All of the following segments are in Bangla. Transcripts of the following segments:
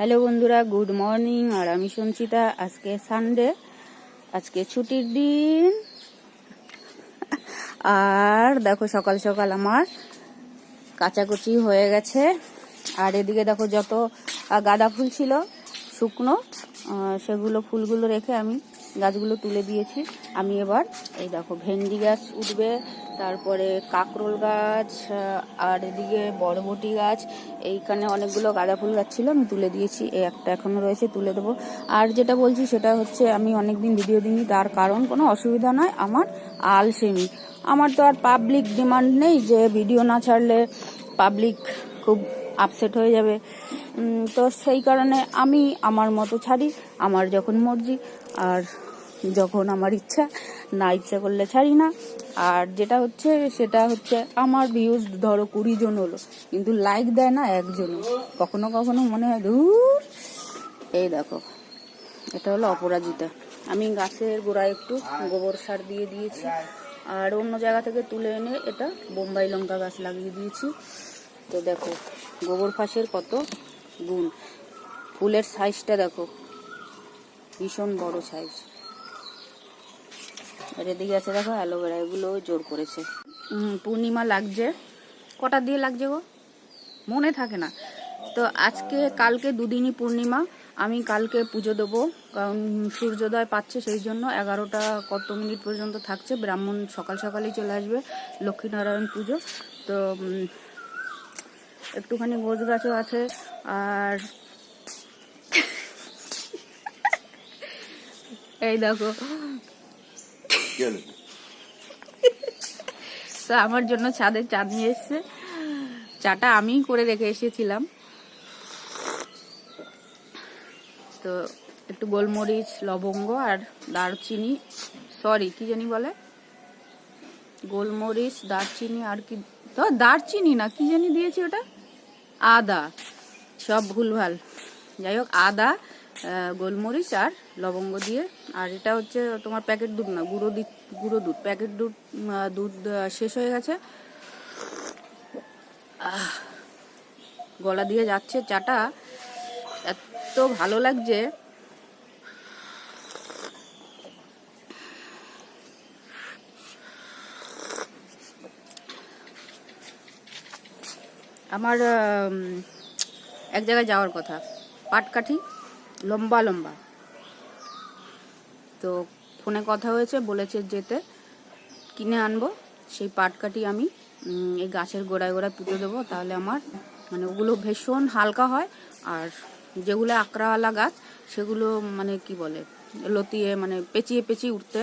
হ্যালো বন্ধুরা, গুড মর্নিং। আর আমি সঞ্চিতা, আজকে সানডে আজকে ছুটির দিন। আর দেখো সকাল সকাল আমার কাচাকুচি হয়ে গেছে। আর এদিকে দেখো যত গাঁদা ফুল ছিল, শুকনো সেগুলো ফুলগুলো রেখে আমি গাছগুলো তুলে দিয়েছি। আমি এবার এই দেখো ভেন্ডি গাছ উঠবে, তারপরে কাকরোল গাছ আর এদিকে বরবটি গাছ, এইখানে অনেকগুলো গাঁদা ফুল গাছ ছিল, আমি তুলে দিয়েছি, এই একটা এখনও রয়েছে, তুলে দেবো। আর যেটা বলছি সেটা হচ্ছে আমি অনেকদিন ভিডিও দিইনি, তার কারণ কোনো অসুবিধা নয়, আমার আলসেমি। আমার তো আর পাবলিক ডিমান্ড নেই যে ভিডিও না ছাড়লে পাবলিক খুব আপসেট হয়ে যাবে। তো সেই কারণে আমি আমার মতো ছাড়ি, আমার যখন মর্জি আর যখন আমার ইচ্ছা না ইচ্ছা করলে ছাড়ি না। আর যেটা হচ্ছে, সেটা হচ্ছে আমার ভিউজ ধরো কুড়ি জন হলো, কিন্তু লাইক দেয় না একজনও। কখনো কখনো মনে হয় দূর এই দেখো, এটা হলো অপরাজিতা। আমি গাছের গোড়ায় একটু গোবর সার দিয়ে দিয়েছি, আর অন্য জায়গা থেকে তুলে এনে এটা বোম্বাই লঙ্কা গাছ লাগিয়ে দিয়েছি। তো দেখো, গোবর ফাঁসের কত গুণ। ফুলের সাইজটা দেখো ভীষণ বড় সাইজ আর এদিকে আছে দেখো অ্যালোভেরা এগুলো জোর করেছে। পূর্ণিমা লাগছে। কটা দিয়ে লাগছে গো? মনে থাকে না। তো আজকে, কালকে দুদিনই পূর্ণিমা। আমি কালকে পুজো দেবো, কারণ সূর্যোদয় পাচ্ছে সেই জন্য এগারোটা কত মিনিট পর্যন্ত থাকছে। ব্রাহ্মণ সকাল সকালেই চলে আসবে লক্ষ্মীনারায়ণ পুজো। তো একটুখানি গোছ গাছও আছে। আর এই দেখো। তো আমার জন্য ছাদে চা নিয়ে এসছে। চাটা আমিই করে রেখে এসেছিলাম। তো একটু গোলমরিচ লবঙ্গ আর দারচিনি সরি কি জানি বলে? গোলমরিচ দারচিনি আর কি তো দারচিনি না কি জানি দিয়েছি ওটা? আদা সব ভুলভাল। যাই হোক আদা গোলমরিচ আর লবঙ্গ দিয়ে। আর এটা হচ্ছে তোমার প্যাকেট দুধ না, গুঁড়ো দি গুঁড়ো দুধ। প্যাকেট দুধ দুধ শেষ হয়ে গেছে। গলা দিয়ে যাচ্ছে চাটা। এত ভালো লাগছে। আমার এক জায়গায় যাওয়ার কথা। পাটকাঠি। লম্বা লম্বা। তো ফোনে কথা হয়েছে বলেছে যেতে। কিনে আনব সেই পাটকাঠি আমি এই গাছের গোড়ায় গোড়ায় পুঁতে দেবো। তাহলে আমার মানে ওগুলো ভীষণ হালকা হয়। আর যেগুলো আকড়াওয়ালা গাছ সেগুলো মানে কি বলে লতিয়ে মানে পেঁচিয়ে পেঁচিয়ে উঠতে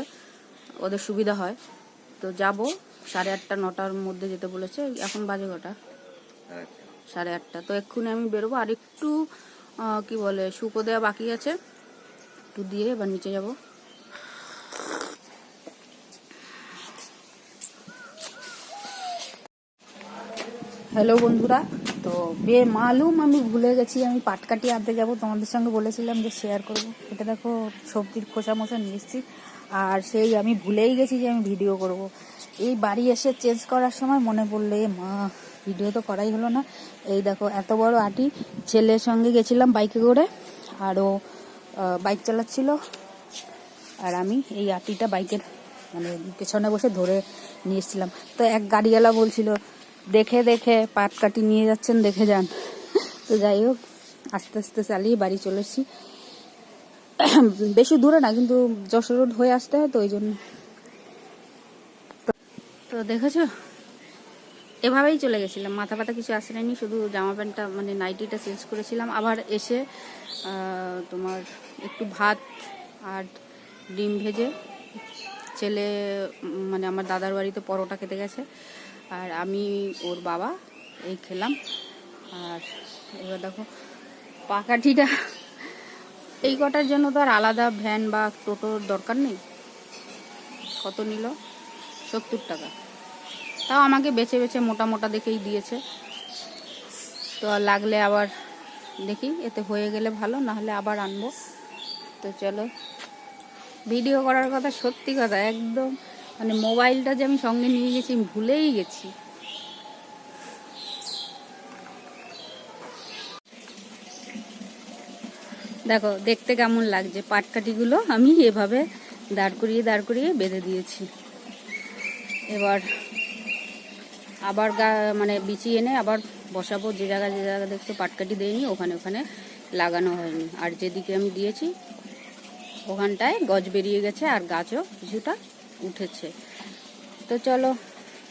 ওদের সুবিধা হয়। তো যাব সাড়ে আটটা নটার মধ্যে যেতে বলেছে। এখন বাজে কটা? সাড়ে আটটা। তো এক্ষুনি আমি বেরোবো। আর একটু কি বলে, শুকো দেওয়া বাকি আছে। একটু দিয়ে এবার নিচে যাব। হ্যালো বন্ধুরা, তো বে মালুম আমি ভুলে গেছি, আমি পাটকাটি আনতে যাব। তোমাদের সঙ্গে বলেছিলাম যে শেয়ার করব। এটা দেখো, সবজির খোসা মোসা নিয়ে আর সেই আমি ভুলেই গেছি যে আমি ভিডিও করব। এই বাড়ি এসে চেঞ্জ করার সময় মনে পড়লে, মা ভিডিও তো করাই হলো না। এই দেখো, এত বড় আটি। ছেলের সঙ্গে গেছিলাম বাইকে করে আরও বাইক চালাচ্ছিল। আর আমি এই আটিটা বাইকের মানে পেছনে বসে ধরে নিয়ে এসেছিলাম। তো এক গাড়িওয়ালা বলছিল, দেখে দেখে, পাট কাটি নিয়ে যাচ্ছেন, দেখে যান। তো যাই হোক, আস্তে আস্তে চালিয়ে বাড়ি চলে এসেছি। বেশি দূরে না, কিন্তু যশোর রোড হয়ে আসতে হয়, তো ওই জন্য। তো- তো দেখেছ? এভাবেই চলে গেছিলাম। মাথা পাতা কিছু আসেনি শুধু জামা প্যান্টটা মানে নাইটিটা চেঞ্জ করেছিলাম। আবার এসে তোমার একটু ভাত আর ডিম ভেজে ছেলে মানে আমার দাদার বাড়িতে পরোটা খেতে গেছে। আর আমি, ওর বাবা, এই খেলাম। আর এবার দেখো, পাকাঠিটা, এই কটার জন্য তো আর আলাদা ভ্যান বা টোটোর দরকার নেই। কত নিল? সত্তর টাকা। তাও আমাকে বেছে বেছে মোটা মোটা দেখেই দিয়েছে। তো লাগলে আবার দেখি, এতে হয়ে গেলে ভালো না হলে আবার আনব। তো চলো, ভিডিও করার কথা সত্যি কথা, একদম মানে মোবাইলটা যে আমি সঙ্গে নিয়ে গেছি ভুলেই গেছি। দেখো, দেখতে কেমন লাগছে, পাটকাঠিগুলো আমি এভাবে দাঁড় করিয়ে দাঁড় করিয়ে বেঁধে দিয়েছি। এবার আবার গা মানে বিচি এনে আবার বসাবো, যে জায়গায় যে জায়গা দেখছ পাটকাটি দেয়নি, ওখানে ওখানে লাগানো হয়নি। আর যেদিকে আমি দিয়েছি, ওখানটায় গজ বেরিয়ে গেছে আর গাছও কিছুটা উঠেছে। তো চলো,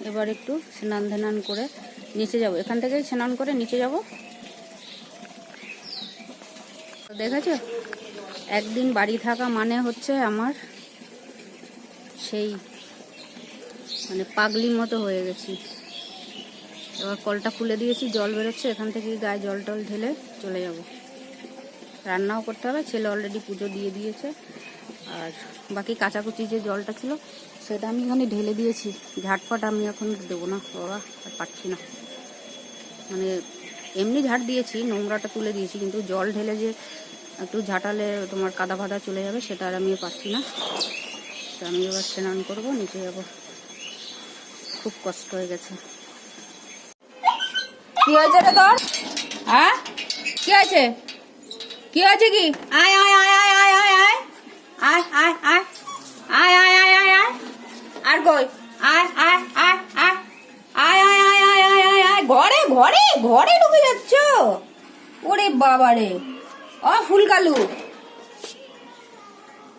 এবার একটু স্নান ধান করে নিচে যাব। এখান থেকেই স্নান করে নিচে যাব। দেখেছ? একদিন বাড়ি থাকা মানে হচ্ছে আমার সেই মানে পাগলির মতো হয়ে গেছি। এবার কলটা খুলে দিয়েছি, জল বেরোচ্ছে, এখান থেকে গায়ে জল টল ঢেলে চলে যাব। রান্নাও করতে হবে, ছেলে অলরেডি পুজো দিয়ে দিয়েছে। আর বাকি কাচাকুচি যে জলটা ছিল, সেটা আমি এখানে ঢেলে দিয়েছি। ঝাটফাট আমি এখন দেবো না, বাবা, আর পাচ্ছি না। মানে এমনি ঝাড় দিয়েছি, নোংরাটা তুলে দিয়েছি, কিন্তু জল ঢেলে যে একটু ঝাঁটালে তোমার কাদা ফাদা চলে যাবে, সেটা আর আমি পাচ্ছি না। তো আমি এবার স্নান করব, নিচে যাব। খুব কষ্ট হয়ে গেছে। কি হয়েছে রে তোর হ্যাঁ কি হয়েছে কি হয়েছে কি আয় আয় আয় আয় আয় আয় আয় আয় আয় আয় আয় আয় আয় আর কই আয় আয় আয় আয় আয় আয় আয় আয় আয় ঘরে ঘরে ঘরে ঢুকে যাচ্ছ ওরে বাবা রে ও ফুলকালু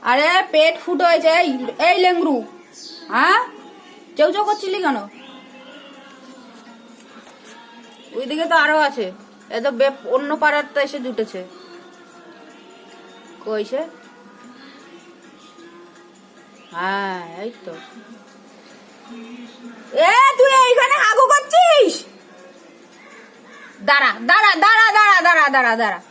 আরে পেট ফুটো হয়েছে এই- লেংরু হ্যাঁ চেউ চেউ করছিলি কেন ওইদিকে তো আরও আছে। এ তো বে- অন্য পাড়ার তো এসে জুটেছে। কইছে হ্যাঁ এই তো। এ, তুই এইখানে হাগু করছিস? দাঁড়া দাঁড়া দাঁড়া দাঁড়া দাঁড়া দাঁড়া দাঁড়া।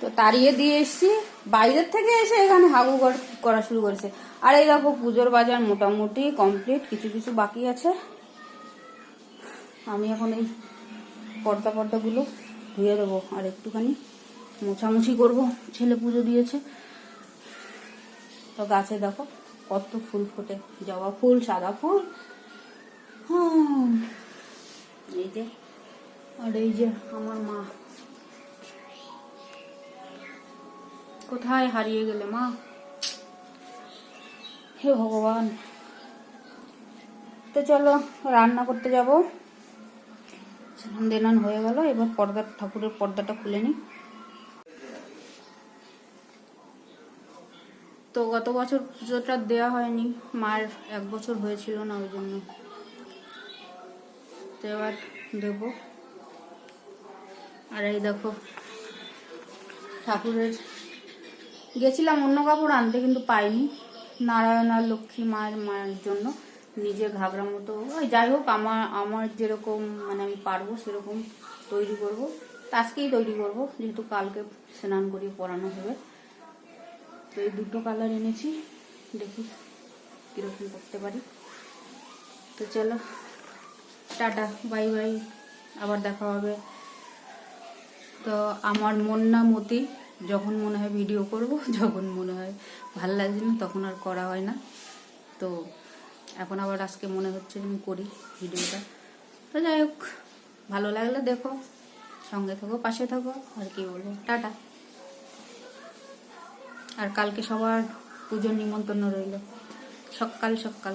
তো তাড়িয়ে দিয়ে এসছি। বাইরের থেকে এসে এখানে হাগু করা শুরু করেছে। আর এই দেখো পুজোর বাজার মোটামুটি কমপ্লিট, কিছু কিছু বাকি আছে। আমি এখন এই পর্দা পর্দাগুলো ধুয়ে দেবো আর একটুখানি মোছামুছি করব। ছেলে পুজো দিয়েছে। তো গাছে দেখো কত ফুল ফোটে। জবা ফুল, সাদা ফুল। এই যে, আর এই যে আমার মা। কোথায় হারিয়ে গেলে মা? হে ভগবান। তো চলো রান্না করতে যাব। স্নান দেনান হয়ে গেল, এবার পর্দা, ঠাকুরের পর্দাটা খুলে নি তো গত বছর পুজোটা দেওয়া হয়নি, মার এক বছর হয়েছিল না ওই জন্য। তো এবার দেবো। আর এই দেখো, ঠাকুরের গেছিলাম অন্য কাপড় আনতে কিন্তু পাইনি, নারায়ণ আর লক্ষ্মী মায়ের মায়ের জন্য। নিজে ঘাগরা মতো ওই যাই হোক, আমার আমার যেরকম মানে আমি পারব সেরকম তৈরি করব। আজকেই তৈরি করব, যেহেতু কালকে স্নান করিয়ে পরানো হবে। তো এই দুটো কালার এনেছি, দেখি কীরকম করতে পারি। তো চলো, টাটা, বাই বাই, আবার দেখা হবে। তো আমার মন না মতি, যখন মনে হয় ভিডিও করব, যখন মনে হয় ভালো লাগছে না, তখন আর করা হয় না। তো এখন আবার আজকে মনে হচ্ছে আমি করি ভিডিওটা। তো যাই হোক, ভালো লাগলে দেখো, সঙ্গে থাকো, পাশে থাকো, আর কি বলব, টাটা। আর কালকে সবার পুজোর নিমন্ত্রণ রইল। সকাল সকাল।